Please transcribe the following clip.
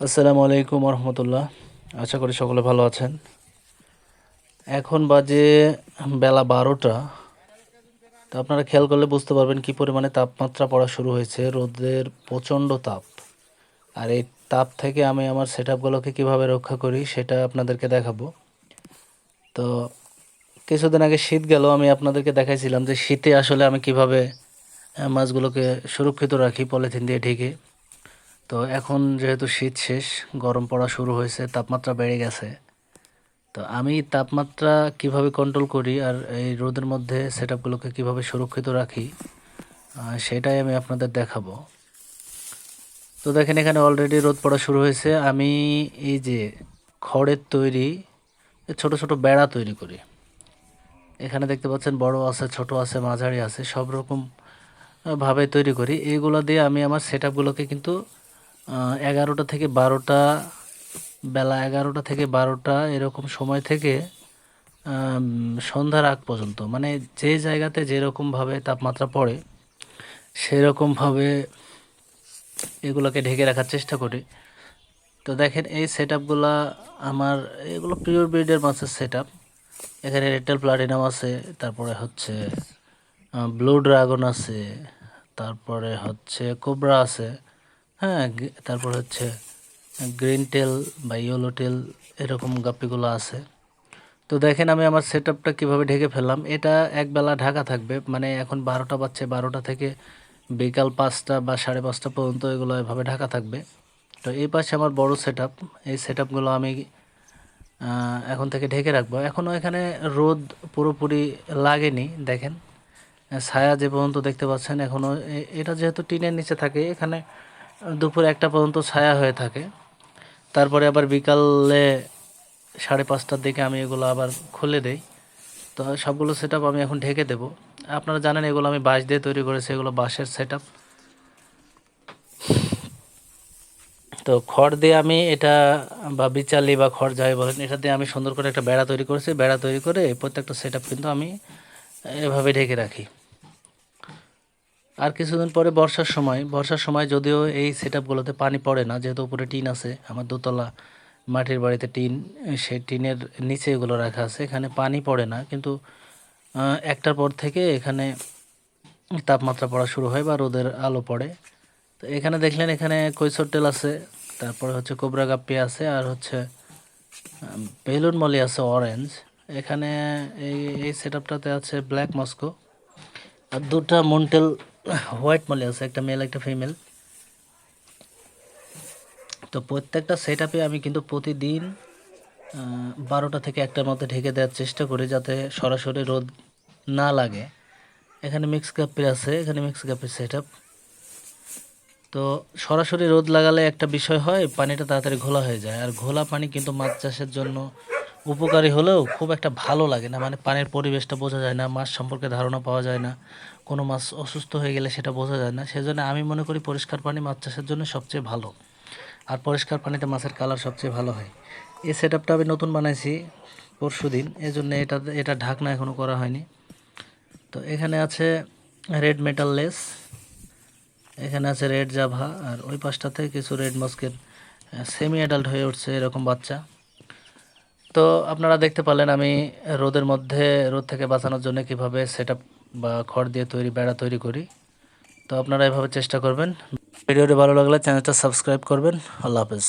আসসালামু আলাইকুম রহমতুল্লাহ আশা করি সকলে ভালো আছেন। এখন বাজে বেলা বারোটা। তো আপনারা খেয়াল করলে বুঝতে পারবেন কি পরিমাণে তাপমাত্রা পড়া শুরু হয়েছে। রোদের প্রচণ্ড তাপ। আর এই তাপ থেকে আমি আমার সেট আপগুলোকে কীভাবে রক্ষা করি সেটা আপনাদেরকে দেখাবো। তো কিছুদিন আগে শীত গেল, আমি আপনাদেরকে দেখাইছিলাম যে শীতে আসলে আমি কীভাবে মাছগুলোকে সুরক্ষিত রাখি, পলিথিন দিয়ে ঢেকে। তো এখন যেহেতু শীত শেষ, গরম পড়া শুরু হয়েছে, তাপমাত্রা বেড়ে গেছে। তো আমি তাপমাত্রা কীভাবে কন্ট্রোল করি আর এই রোদের মধ্যে সেট আপগুলোকে কীভাবে সুরক্ষিত রাখি সেটাই আমি আপনাদের দেখাবো। তো দেখেন এখানে অলরেডি রোদ পড়া শুরু হয়েছে। আমি এই যে খড়ের তৈরি, ছোট ছোট বেড়া তৈরি করি। এখানে দেখতে পাচ্ছেন বড় আছে, ছোট আছে, মাঝারি আছে, সব রকম ভাবে তৈরি করি। এইগুলো দিয়ে আমি আমার সেট আপগুলোকে কিন্তু এগারোটা থেকে বারোটা, বেলা এগারোটা থেকে বারোটা এরকম সময় থেকে সন্ধ্যার আগ পর্যন্ত মানে যে জায়গাতে যেরকমভাবে তাপমাত্রা পড়ে সেরকমভাবে এগুলোকে ঢেকে রাখার চেষ্টা করি। তো দেখেন, এই সেটআপগুলা আমার, এগুলো পিওর ব্রিডের মাছের সেট এখানে রেটেল প্লাটিনাম আছে, তারপরে হচ্ছে ব্লু ড্রাগন আছে, তারপরে হচ্ছে কোবরা আছে। হ্যাঁ তারপর হচ্ছে, গ্রিন টেল বা ইয়েলো টেল এরকম গাপ্পিগুলো আছে। তো দেখেন আমি আমার সেট আপটা কীভাবে ঢেকে ফেললাম। এটা একবেলা ঢাকা থাকবে মানে এখন বারোটা বাজছে, বারোটা থেকে বিকাল পাঁচটা বা সাড়ে পাঁচটা পর্যন্ত এগুলো এভাবে ঢাকা থাকবে। তো এই পাশে আমার বড় সেট এই সেট আমি এখন থেকে ঢেকে রাখব। এখনও এখানে রোদ পুরোপুরি লাগেনি, দেখেন। ছায়া যে পর্যন্ত দেখতে পাচ্ছেন এখনও এটা যেহেতু টিনের নিচে থাকে, এখানে দুপুর একটা পর্যন্ত ছায়া হয়ে থাকে। তারপরে আবার বিকালে সাড়ে পাঁচটার দিকে আমি এগুলো আবার খুলে দেই। তো সবগুলো সেট আমি এখন ঢেকে দেব। আপনারা জানেন এগুলো আমি বাঁশ দিয়ে তৈরি করেছি, এগুলো বাঁশের সেট তো খড় দিয়ে আমি এটা বা বিচালি বা খড় যাই বলেন, এটা দিয়ে আমি সুন্দর করে একটা বেড়া তৈরি করেছি। বেড়া তৈরি করে প্রত্যেকটা সেট কিন্তু আমি এভাবে ঢেকে রাখি। আর কিছুদিন পরে বর্ষার সময় বর্ষার সময় যদিও এই সেট আপগুলোতে পানি পড়ে না, যেহেতু উপরে টিন আছে, আমার দোতলা মাটির বাড়িতে টিন, সেই টিনের নিচে এগুলো রাখা আছে, এখানে পানি পড়ে না, কিন্তু একটার পর থেকে এখানে তাপমাত্রা পড়া শুরু হয় বা রোদের আলো পড়ে। তো এখানে দেখলেন এখানে কৈশোর টেল আছে, তারপরে হচ্ছে কোবরা গাপ্পি আছে, আর হচ্ছে বেলুন মলি আছে অরেঞ্জ এখানে এই এই সেট আছে ব্ল্যাক মস্কো আর দুটা মন্টেল হোয়াইট মলে আছে, একটা মেল একটা ফিমেল তো প্রত্যেকটা সেট আমি কিন্তু প্রতিদিন বারোটা থেকে একটার মধ্যে ঢেকে দেওয়ার চেষ্টা করি যাতে সরাসরি রোদ না লাগে। এখানে মিক্স কাপের আছে, এখানে মিক্স কাপের সেট তো সরাসরি রোদ লাগালে একটা বিষয় হয়, পানিটা তাড়াতাড়ি ঘোলা হয়ে যায়। আর ঘোলা পানি কিন্তু মাছ চাষের জন্য উপকারী হলেও খুব একটা ভালো লাগে না। মানে পানির পরিবেশটা বোঝা যায় না, মাছ সম্পর্কে ধারণা পাওয়া যায় না, কোনো মাছ অসুস্থ হয়ে গেলে সেটা বোঝা যায় না। সেজন্য আমি মনে করি পরিষ্কার পানি মাছ চাষের জন্য সবচেয়ে ভালো। আর পরিষ্কার পানিতে মাছের কালার সবচেয়ে ভালো হয়। এই সেট আপটা আমি নতুন বানাইছি পরশু দিন এই জন্য এটা এটা ঢাকনা এখনও করা হয়নি। তো এখানে আছে রেড মেটাল লেস, এখানে আছে রেড জাভা আর ওই পাশটাতে কিছু রেড মস্কের সেমি অ্যাডাল্ট হয়ে উঠছে এরকম বাচ্চা। তো আপনারা দেখতে পারলেন আমি রোদের মধ্যে, রোদ থেকে বাঁচানোর জন্য কীভাবে সেট বা খড় দিয়ে তৈরি, বেড়া তৈরি করি। তো আপনারা এভাবে চেষ্টা করবেন। ভিডিওটি ভালো লাগলে চ্যানেলটা সাবস্ক্রাইব করবেন। আল্লাহ হাফেজ।